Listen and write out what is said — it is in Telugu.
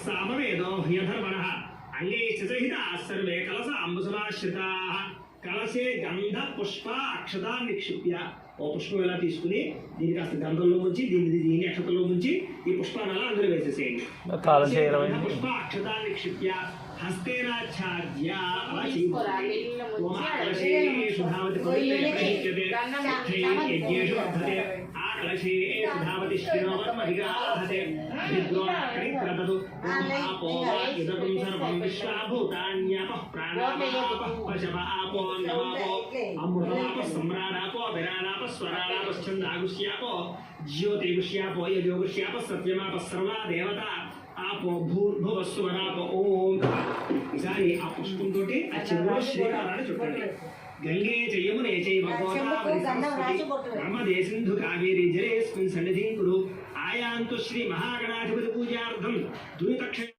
సామవేదో హ్యధర్మణః అంగైశ్చ సహితాः సర్వే కలసాంబుసమాశ్రితాः కలసే గంధ పుష్ప అక్షత నిక్షిప్య ఓ పుష్పం ఇలా తీసుకుని దీన్ని కాస్త గంధంలో ముంచి దీన్ని దీన్ని అక్షతలో ముంచి ఈ పుష్పాన్ని అలా అందులో వేసేసేయండి కలసే. పుష్ప. అక్షత నిక్షిప్య హస్తేనాఛాద్య అలా తీసుకోరా, చేయండి నీళ్ళలో ముంచి ఓం అలా కలశే సుధావతి పవిత్రే ప్రతిష్ఠ్యతే గంధం తథై యజ్ఞేషు వర్ధతే ఆ కలశే సుధావతి శ్రీనోపమధిగాధతే విద్రోణకణిక్రదతు ఆపో వా ఇదకం సర్వం విశ్వాభూతాన్యాపః ప్రాణాపాపః పశవ ఆపో నమాపో అమృతమాప సమ్రాడాపో విరాడాప స్వరాడాప ఛందాగుష్యాపో జ్యోతిగుష్యాపో యజోగుష్యాప సత్యమాప సర్వా దేవత ఆపో భూర్భువస్వరాప ఓం ఈసారి ఆ పుష్పంతో ఆ చెరువులో శ్రీకారాన్ని చుట్టండి గంగే చ యమునే చైవ గోదావరి సరస్వతి. నర్మదే సింధు కావేరి జలేస్మిన్ సన్నిధిం కురు ఆయాంతు శ్రీ మహాగణాధిపతి పూజార్థం. దురితక్ష